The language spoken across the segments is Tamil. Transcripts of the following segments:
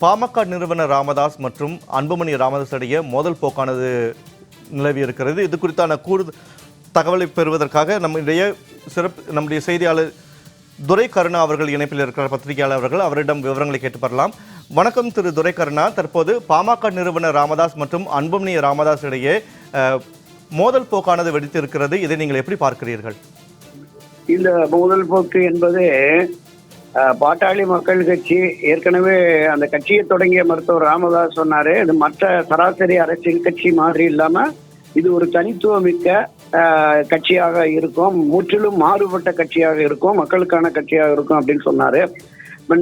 பாமக நிறுவனர் ராமதாஸ் மற்றும் அன்புமணி ராமதாஸ் இடையே மோதல் போக்கானது நிலவி இருக்கிறது இது குறித்தான கூடுதல் தகவலை பெறுவதற்காக நம்முடைய சிறப்பு நம்முடைய செய்தியாளர் துரை கருணா அவர்கள் இணைப்பில் இருக்கிற பத்திரிகையாளர் அவர்கள் அவரிடம் விவரங்களை கேட்டு பெறலாம். வணக்கம் திரு துரை கருணா தற்போது பாமக நிறுவனர் ராமதாஸ் மற்றும் அன்புமணி ராமதாஸ் இடையே அஹ், மோதல் போக்கானது வெடித்து இருக்கிறது இதை நீங்கள் எப்படி பார்க்கிறீர்கள்? இந்த மோதல் போக்கு என்பது பாட்டாளி மக்கள் கட்சி ஏற்கனவே அந்த கட்சியை தொடங்கிய மருத்துவர் ராமதாஸ் சொன்னாரு. இது மற்ற சராசரி அரசியல் கட்சி மாதிரி இல்லாம இது ஒரு தனித்துவமிக்க கட்சியாக இருக்கும். முற்றிலும் மாறுபட்ட கட்சியாக இருக்கும். மக்களுக்கான கட்சியாக இருக்கும் அப்படின்னு சொன்னாரு.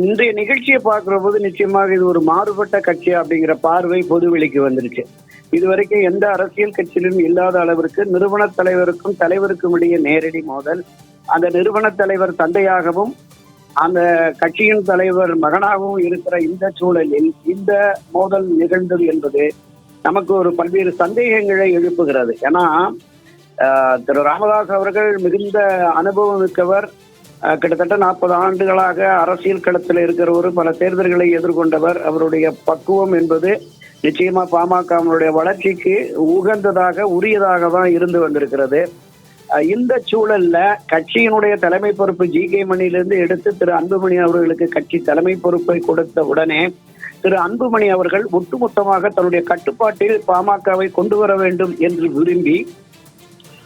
இன்றைய நிகழ்ச்சியை பார்க்குற போது நிச்சயமாக இது ஒரு மாறுபட்ட கட்சி அப்படிங்கிற பார்வை பொதுவெளிக்கு வந்துருச்சு. இதுவரைக்கும் எந்த அரசியல் கட்சியிலும் இல்லாத அளவிற்கு நிறுவன தலைவருக்கும் தலைவருக்கும் இடையே நேரடி மோதல். அந்த நிறுவன தலைவர் தந்தையாகவும் அந்த கட்சியின் தலைவர் மகனாகவும் இருக்கிற இந்த சூழலில் இந்த மோதல் நிகழ்ந்தது என்பது நமக்கு ஒரு பல்வேறு சந்தேகங்களை எழுப்புகிறது. ஏன்னா திரு ராமதாஸ் அவர்கள் மிகுந்த அனுபவம் மிக்கவர். கிட்டத்தட்ட நாற்பது ஆண்டுகளாக அரசியல் களத்தில் இருக்கிறவர் பல தேர்தல்களை எதிர்கொண்டவர். அவருடைய பக்குவம் என்பது நிச்சயமா பாமகவினுடைய வளர்ச்சிக்கு உகந்ததாக உரியதாக தான் இருந்து வந்திருக்கிறது. இந்த சூழல்ல கட்சியினுடைய தலைமை பொறுப்பு ஜி கே மணியிலிருந்து எடுத்து திரு அன்புமணி அவர்களுக்கு கட்சி தலைமை பொறுப்பை கொடுத்த உடனே திரு அன்புமணி அவர்கள் ஒட்டுமொத்தமாக தன்னுடைய கட்டுப்பாட்டில் பாமகவை கொண்டு வர வேண்டும் என்று விரும்பி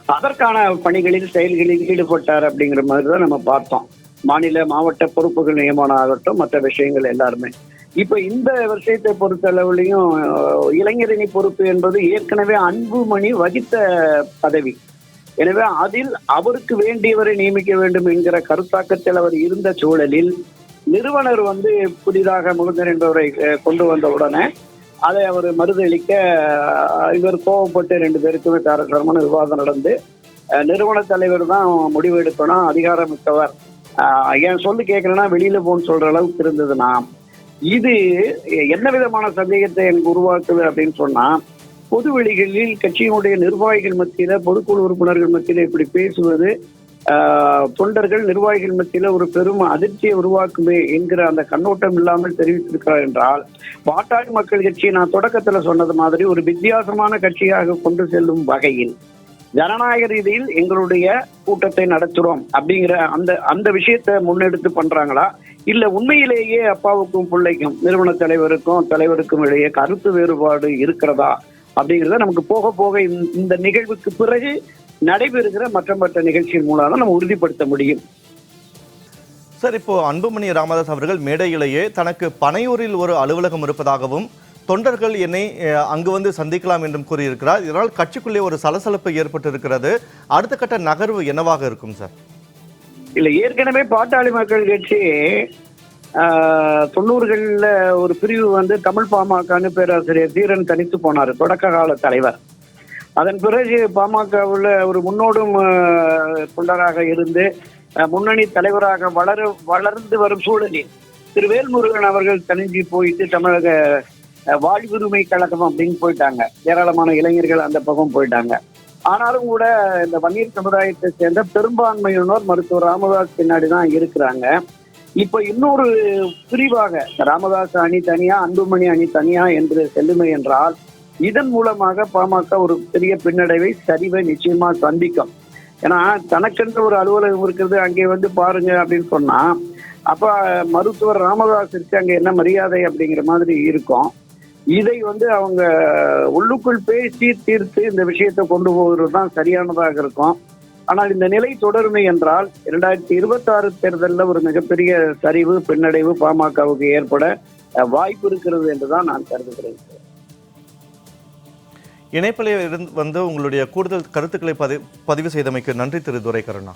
அதற்கான பணிகளில் செயல்களில் ஈடுபட்டார் அப்படிங்கிற மாதிரி தான் நம்ம பார்த்தோம். மாநில மாவட்ட பொறுப்புகள் நியமனம் ஆகட்டும் மற்ற விஷயங்கள் எல்லாருமே. இப்ப இந்த விஷயத்தை பொறுத்தளவுலையும் அஹ், இளைஞரணி பொறுப்பு என்பது ஏற்கனவே அன்புமணி வகித்த பதவி. எனவே அதில் அவருக்கு வேண்டியவரை நியமிக்க வேண்டும் என்கிற கருத்தாக்கத்தில் அவர் இருந்த சூழலில் நிறுவனர் வந்து புதிதாக முகுந்தன் என்பவரை கொண்டு வந்த உடனே அதை அவர் மறுதளிக்க இவர் கோவப்பட்டு ரெண்டு பேருக்குமே தாரதரமான விவாதம் நடந்து நிறுவன தலைவர் தான் முடிவு எடுக்கணும் அதிகாரம் மிக்கவர். என் சொல்லு கேட்கலன்னா வெளியில போன்னு சொல்ற அளவுக்கு இருந்ததுன்னா இது என்ன விதமான சந்தேகத்தை எனக்கு உருவாக்குது அப்படின்னு சொன்னா பொது வெளிகளில் கட்சியினுடைய நிர்வாகிகள் மத்தியில பொதுக்குழு உறுப்பினர்கள் மத்தியில இப்படி பேசுவது தொண்டர்கள் நிர்வாகிகள் மத்தியில ஒரு பெரும் அதிர்ச்சியை உருவாக்குமே என்கிற அந்த கண்ணோட்டம் இல்லாமல் தெரிவித்திருக்கிறார் என்றால் பாட்டாளி மக்கள் கட்சியை நான் தொடக்கத்துல சொன்னது மாதிரி ஒரு வித்தியாசமான கட்சியாக கொண்டு செல்லும் வகையில் ஜனநாயக ரீதியில் எங்களுடைய கூட்டத்தை நடத்துறோம் அப்படிங்கிற அந்த அந்த விஷயத்தை முன்னெடுத்து பண்றாங்களா? இல்ல உண்மையிலேயே அப்பாவுக்கும் பிள்ளைக்கும் நிறுவன தலைவருக்கும் தலைவருக்கும் இடையே கருத்து வேறுபாடு இருக்கிறதா? அப்படிங்கிறத நமக்கு போக போக இந்த- நிகழ்வுக்கு பிறகு நடைபெறுகிற மற்ற மற்ற நிகழ்ச்சியின் மூலம் நம்ம உறுதிப்படுத்த முடியும். சார் இப்போ அன்புமணி ராமதாஸ் அவர்கள் மேடையிலேயே தனக்கு பனையூரில் ஒரு அலுவலகம் இருப்பதாகவும் தொண்டர்கள் என்னை அங்கு வந்து சந்திக்கலாம் என்றும் கூறியிருக்கிறார். இதனால் கட்சிக்குள்ளே ஒரு சலசலப்பு ஏற்பட்டு இருக்கிறது அடுத்த கட்ட நகர்வு என்னவாக இருக்கும் சார்? இல்ல ஏற்கனவே பாட்டாளி மக்கள் கட்சி தொண்ணூறுகளில் ஒரு பிரிவு வந்து தமிழ் பாமகன்னு பேராசிரியர் தீரன் தனித்து போனார் தொடக்க கால தலைவர். அதன் பிறகு பாமகவில் ஒரு முன்னோடும் தொண்டராக இருந்து முன்னணி தலைவராக வளர வளர்ந்து வரும் சூழலில் திரு வேல்முருகன் அவர்கள் தனிஞ்சு போயிட்டு தமிழக வாழ்வுரிமை கழகம் அப்படின்னு போயிட்டாங்க. ஏராளமான இளைஞர்கள் அந்த பக்கம் போயிட்டாங்க. ஆனாலும் கூட இந்த வன்னியர் சமுதாயத்தை சேர்ந்த பெரும்பான்மையினர் மருத்துவர் ராமதாஸ் பின்னாடி தான் இருக்கிறாங்க. இப்ப இன்னொரு பிரிவாக ராமதாஸ் அணி தனியா அன்புமணி அணி தனியா என்று செல்லுமை என்றால் இதன் மூலமாக பாமக ஒரு பெரிய பின்னடைவை சரிவை நிச்சயமா சந்திக்கும். ஏன்னா தனக்கென்று ஒரு அலுவலகம் இருக்கிறது அங்கே வந்து பாருங்க அப்படின்னு சொன்னா அப்ப மருத்துவர் ராமதாஸிற்கு அங்க என்ன மரியாதை அப்படிங்கிற மாதிரி இருக்கும். இதை வந்து அவங்க உள்ளுக்குள் பேசி தீர்த்து இந்த விஷயத்தை கொண்டு போகிறது தான் சரியானதாக இருக்கும். ஆனால் இந்த நிலை தொடருமே என்றால் இரண்டாயிரத்தி இருபத்தி ஆறு தேர்தலில் ஒரு மிகப்பெரிய சரிவு பின்னடைவு பாமகவுக்கு ஏற்பட வாய்ப்பு இருக்கிறது என்றுதான் நான் கருதுகிறேன். இணைப்பில் இருந்து வந்து உங்களுடைய கூடுதல் கருத்துக்களை பதிவு பதிவு செய்தமைக்கு நன்றி திரு துரைக்கருணா.